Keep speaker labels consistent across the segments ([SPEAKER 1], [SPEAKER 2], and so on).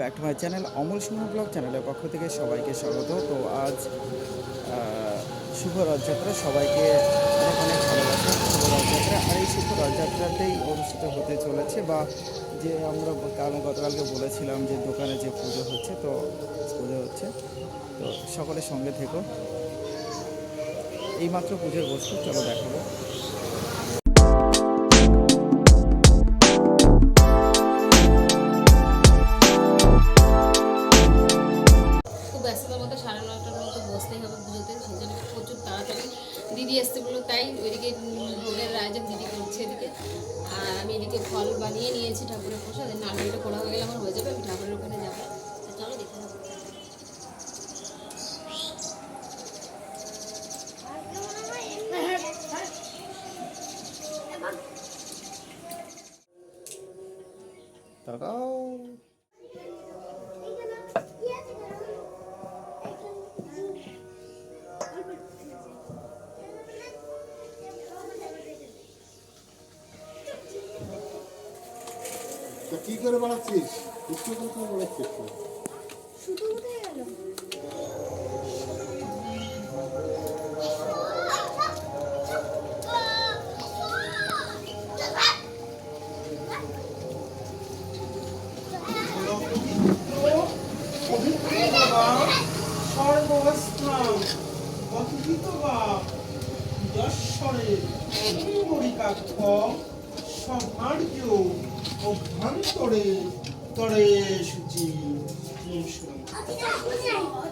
[SPEAKER 1] Back to my channel Amal Singh blog চ্যানেলের পক্ষ থেকে সবাইকে স্বাগত। তো আজ শুভ রথযাত্রা, সবাইকে অনেক অনেক ভালোবাসা। শুভ রথযাত্রা, আর এই শুভ রথযাত্রাতেই অনুষ্ঠিত হতে চলেছে বা যে আমরা কাল গতকালকে বলেছিলাম যে দোকানে যে পুজো হচ্ছে, তো পুজো হচ্ছে। তো সকলের সঙ্গে থেকো। এইমাত্র পুজোর বস্তু, চলো দেখাবো।
[SPEAKER 2] বানিয়ে নিয়েছি ঠাকুরের প্রসাদ। নাড়ুটা করা হয়ে গেলে আমার হয়ে যাবে, আমি ঠাকুরের ওখানে যাব।
[SPEAKER 1] ধরে
[SPEAKER 3] বেড়াচ্ছিস? উত্তর করে বেড়াচ্ছিস
[SPEAKER 4] শুধু কোথায় গেল
[SPEAKER 5] সর্বস্থান বা যশ্বরে পরিকাক্ষ সহার্য অভ্যন্তরে তরে সুজি নমস্কার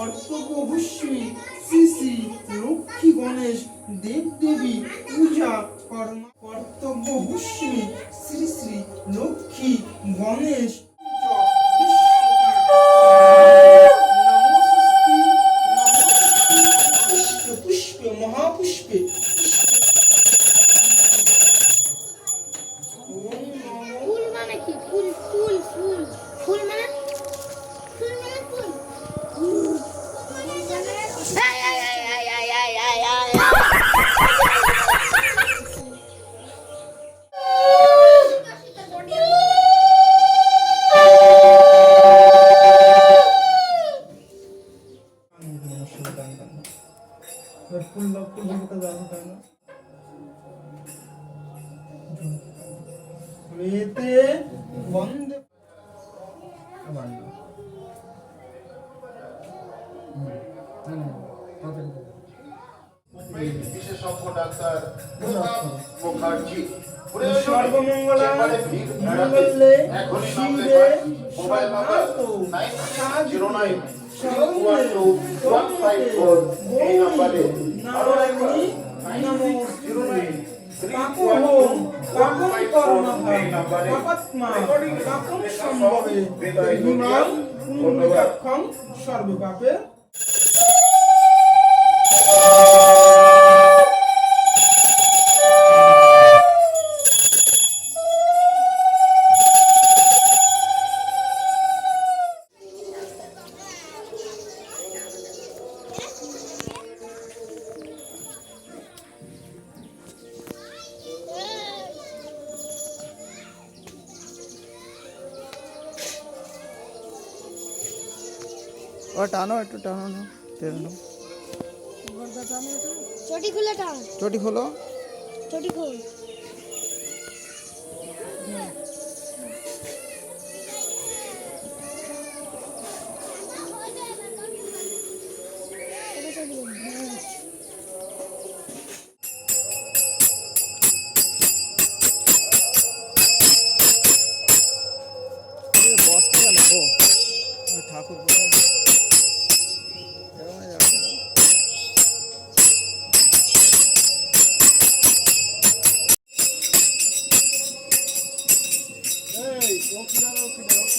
[SPEAKER 5] কর্তব্যভূষ্মী শ্রী শ্রী লক্ষ্মী গণেশ দেব দেবী পূজা কর্ম কর্তব্যভূষ্মী শ্রী শ্রী লক্ষ্মী গণেশ মেতে বন্দে
[SPEAKER 3] বিশেষজ্ঞ ডাক্তার জিরো
[SPEAKER 5] সর্বমঙ্গলা মঙ্গলে শিবে কাকুহো
[SPEAKER 1] ও টানো একটু টানো না টেনে নাও।
[SPEAKER 4] চটি খুলে টান।
[SPEAKER 1] চটি খোলো।
[SPEAKER 4] চটি খুল।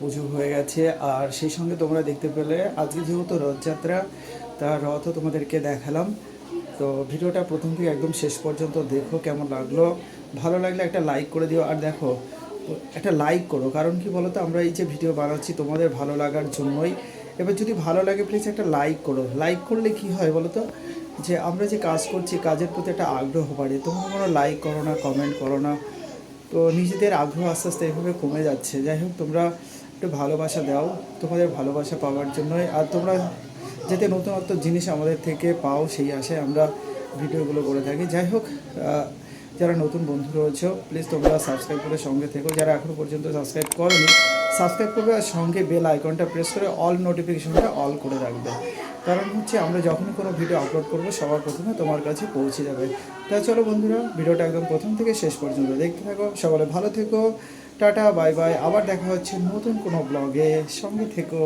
[SPEAKER 1] পুজো হয়ে গেছে। আর সেই সঙ্গে তোমরা দেখতে পেলে, আজকে যেহেতু রথযাত্রা তার রথও তোমাদেরকে দেখালাম। তো ভিডিওটা প্রথম থেকে একদম শেষ পর্যন্ত দেখো কেমন লাগল। ভালো লাগলে একটা লাইক করে দিও। আর দেখো, একটা লাইক করো, কারণ কি বলো তো আমরা এই যে ভিডিও বানাচ্ছি, তোমাদের ভালো লাগার জন্যই। এবার যদি ভালো লাগে প্লিজ একটা লাইক করো। লাইক করলে কি হয় বলো তো যে আমরা যে কাজ করছি, কাজের প্রতি একটা আগ্রহ বাড়ে। তোমরা কোনো লাইক করো না কমেন্ট করো না। তো নিজেদের আগ্রহ আস্তে আস্তে এভাবে কমে যাচ্ছে। যাই হোক, তোমরা একটু ভালোবাসা দাও, তোমাদের ভালোবাসা পাওয়ার জন্যই। আর তোমরা যাতে নতুনত্ব জিনিস আমাদের থেকে পাও সেই আশায় আমরা ভিডিওগুলো করে থাকি। যাই হোক যারা নতুন বন্ধু রয়েছে প্লিজ তোমরা সাবস্ক্রাইব করে সঙ্গে থেকো। যারা এখনও পর্যন্ত সাবস্ক্রাইব করনি সাবস্ক্রাইব করবে আর সঙ্গে বেল আইকনটা প্রেস করে অল নোটিফিকেশনটা অল করে রাখবে। কারণ হচ্ছে আমরা যখনই কোনো ভিডিও আপলোড করব, সবার প্রথমে তোমার কাছে পৌঁছে যাবে। তা চলো বন্ধুরা ভিডিওটা একদম প্রথম থেকে শেষ পর্যন্ত দেখতে থাকো। সকলে ভালো থেকো। Tata bye bye. আবার দেখা হচ্ছে নতুন কোনো ব্লগে সঙ্গে থেকো।